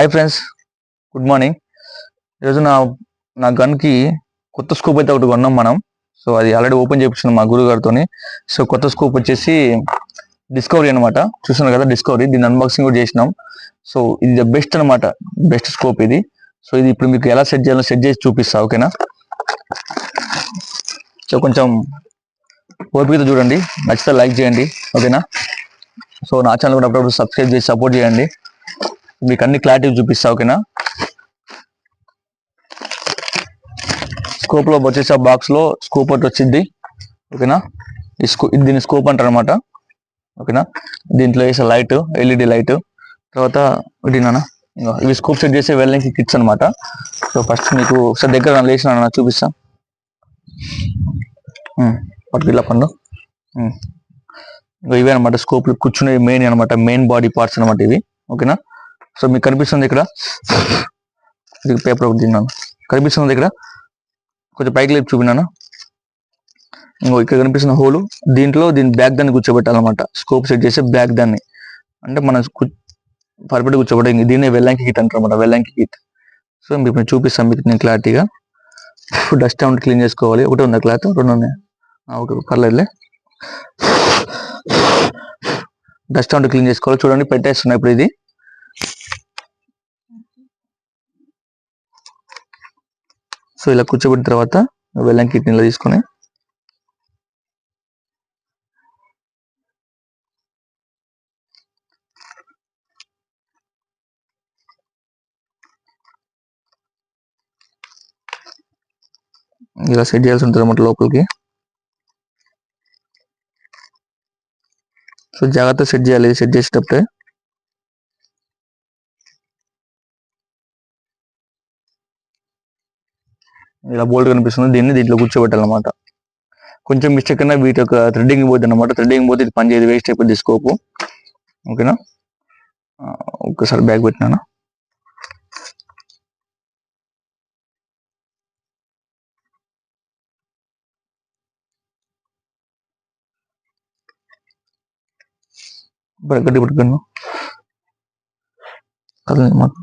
Hi friends good morning ఈరోజు నా నా గన్కి కొత్త స్కోప్ అయితే ఒకటి కొన్నాం మనం. సో అది ఆల్రెడీ ఓపెన్ చేయించాం మా గురుగారితో సో కొత్త స్కోప్ వచ్చేసి డిస్కవరీ అనమాట చూస్తున్నారు కదా డిస్కవరీ దీన్ని అన్బాక్సింగ్ కూడా చేసినాం. సో ఇది ద బెస్ట్ అనమాట బెస్ట్ స్కోప్ ఇది. సో ఇది ఇప్పుడు మీకు ఎలా సెట్ చేయాలో సెట్ చేసి చూపిస్తా ఓకేనా సో కొంచెం ఓపికతో చూడండి. నచ్చితే లైక్ చేయండి ఓకేనా సో నా ఛానల్ కూడా అప్పుడప్పుడు సబ్స్క్రైబ్ చేసి సపోర్ట్ చేయండి. మీకు అన్ని క్లారిటీ చూపిస్తా ఓకేనా? స్కోప్లో వచ్చేసి ఆ బాక్స్లో స్కోప్ ఒకటి వచ్చింది ఓకేనా? ఈ స్కూ ఇది దీని స్కోప్ అంటారు అనమాట ఓకేనా? దీంట్లో వేసే లైట్ ఎల్ఈడి లైట్ తర్వాత ఇది ఇవి స్కోప్ సెట్ చేసే వెళ్ళడానికి కిట్స్ అనమాట సో ఫస్ట్ మీకు ఒకసారి దగ్గర లేచిన చూపిస్తా. పట్టుకెళ్ళ పండు ఇవే అనమాట స్కోప్ కూర్చునే మెయిన్ అనమాట మెయిన్ బాడీ పార్ట్స్ అనమాట ఇవి ఓకేనా? సో మీకు కనిపిస్తుంది ఇక్కడ. ఇది పేపర్ ఒకటి తిన్నాను. కనిపిస్తుంది ఇక్కడ. కొంచెం పైకి లేపు చూపినాను? ఇంకో ఇక్కడ కనిపిస్తున్న హోల్. దీంట్లో దీని బ్యాక్ దాన్ని కూర్చోబెట్టాలన్నమాట. స్కోప్ సెట్ చేసే బ్యాక్ దాన్ని. అంటే మనం పర్ఫెక్ట్ కూర్చోబెట్టాలి ఇంక దీన్నే వెల్లంకి కిట్ అంటారన్నమాట. వెల్లంకి కిట్ సో మీకు నేను చూపిస్తాను మీకు నేను క్లారిటీగా. డస్ట్ అవుట్ క్లీన్ చేసుకోవాలి. ఒకటే ఉందా క్లాత్? రెండు ఉన్నాయి? ఓకే పర్లేదులే. డస్ట్ అవుట్ క్లీన్ చేసుకోవాలి. చూడండి పెట్టేస్తున్నా ఇప్పుడు ఇది. సో ఇలా కూర్చోబెట్టిన తర్వాత బెల్లం కిడ్నీలో తీసుకొని ఇలా సెట్ చేయాల్సి ఉంటుంది అన్నమాట లోపలికి. సో జాగ్రత్త సెట్ చేయాలి సెట్ చేసేటప్పుడే. ఇలా బోల్ట్ కనిపిస్తుంది దీన్ని దీంట్లో కూర్చోబెట్టాలన్నమాట. కొంచెం మిస్టేక్ అయినా వీటి యొక్క థ్రెడ్డింగ్ పోతుంది అనమాట థ్రెడ్డింగ్ పోతే ఇది పనిచేయదు. వేస్ట్ అయిపోద్ది స్కోపు ఓకేనా ఆ, ఒక్కసారి బ్యాగ్ పెట్టినా ఇప్పుడు గట్టి పట్టుకున్నాను కదలండి మాకు.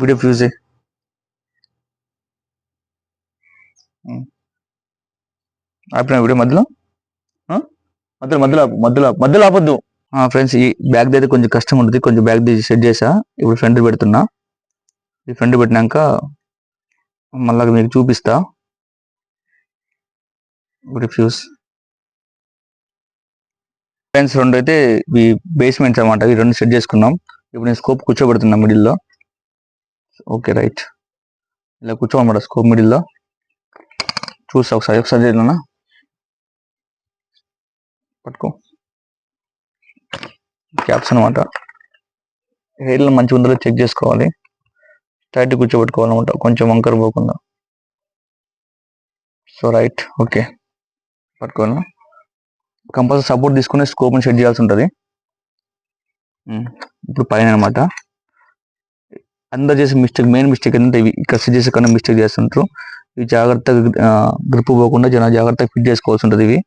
వీడియో ఫ్యూజ్ చేయి ఆపిన వీడియో మధ్యలో? మధ్యలో మధ్యలో మధ్యలో మధ్యలో ఆపొద్దు. ఫ్రెండ్స్ ఈ బ్యాగ్ అయితే కొంచెం కష్టం ఉంటుంది. కొంచెం బ్యాగ్ సెట్ చేసా. ఇప్పుడు ఫ్రెండ్ పెడుతున్నా. ఈ ఫ్రెండ్ పెట్టినాక మళ్ళా మీకు చూపిస్తా. ఇప్పుడు ఫ్యూస్ ఫ్రెండ్స్ రెండు అయితే ఈ బేస్మెంట్స్ అన్నమాట. ఈ రెండు సెట్ చేసుకున్నాం. ఇప్పుడు నేను స్కోప్ కూర్చోబెడుతున్నా మిడిల్లో ఓకే రైట్ ఇలా కూర్చోమన్నమాట స్కోప్ మిడిల్లో చూస్తా ఒకసారి ఒకసారి చేయనా పట్టుకో. క్యాప్స్ అనమాట హెయిర్లు మంచి ఉందో చెక్ చేసుకోవాలి. టైట్ కూర్చోబెట్టుకోవాలన్నమాట కొంచెం వంకర పోకుండా. సో రైట్ ఓకే పట్టుకోను? కంపల్సరీ సపోర్ట్ తీసుకుని స్కోప్ని సెట్ చేయాల్సి ఉంటుంది. ఇప్పుడు పైన అనమాట అందరు చేసే మిస్టేక్ మెయిన్ మిస్టేక్ ఏంటంటే ఇవి. ఇక్కడ సెట్ చేసే కన్నా మిస్టేక్ చేస్తుంటారు. ఇవి జాగ్రత్తగా గ్రిప్ పోకుండా జన జాగ్రత్తగా ఫిట్ చేసుకోవాల్సి ఉంటుంది ఇవి.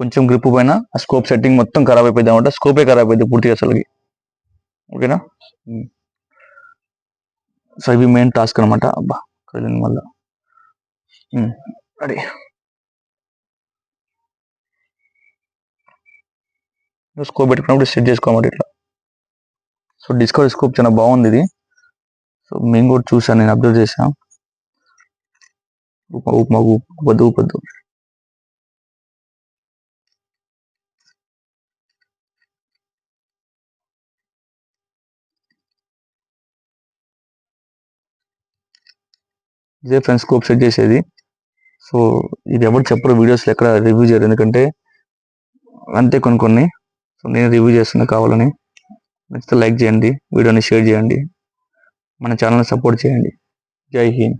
కొంచెం గ్రిప్ పైన ఆ స్కోప్ సెట్టింగ్ మొత్తం ఖరాబ్ అయిపోయింది అనమాట. స్కోపే ఖరాబ్ అయిపోయింది పూర్తిగా అసలుకి. ఓకేనా? సో ఇవి మెయిన్ టాస్క్ అనమాట. అబ్బా కదిలింది మళ్ళా. రెడీ స్కోప్ పెట్టుకున్నప్పుడు సెట్ చేసుకోమాట ఇట్లా. సో డిస్కవరీ స్కోప్ చాలా బాగుంది ఇది. సో మేము కూడా చూసాను నేను అబ్జర్వ్ చేసాం ఊప ఉప్మా ఊపద్దు ఊపద్దు. ఇదే ఫ్రెండ్స్ స్కోప్ సెట్ చేసేది. సో ఇది ఎవరు చెప్పరు వీడియోస్లో ఎక్కడ రివ్యూ చేయరు. ఎందుకంటే అంతే కొన్ని కొన్ని. సో నేను రివ్యూ చేస్తున్నా కావాలని. నచ్చితే లైక్ చేయండి వీడియోని షేర్ చేయండి మన ఛానల్ని సపోర్ట్ చేయండి. జై హింద్.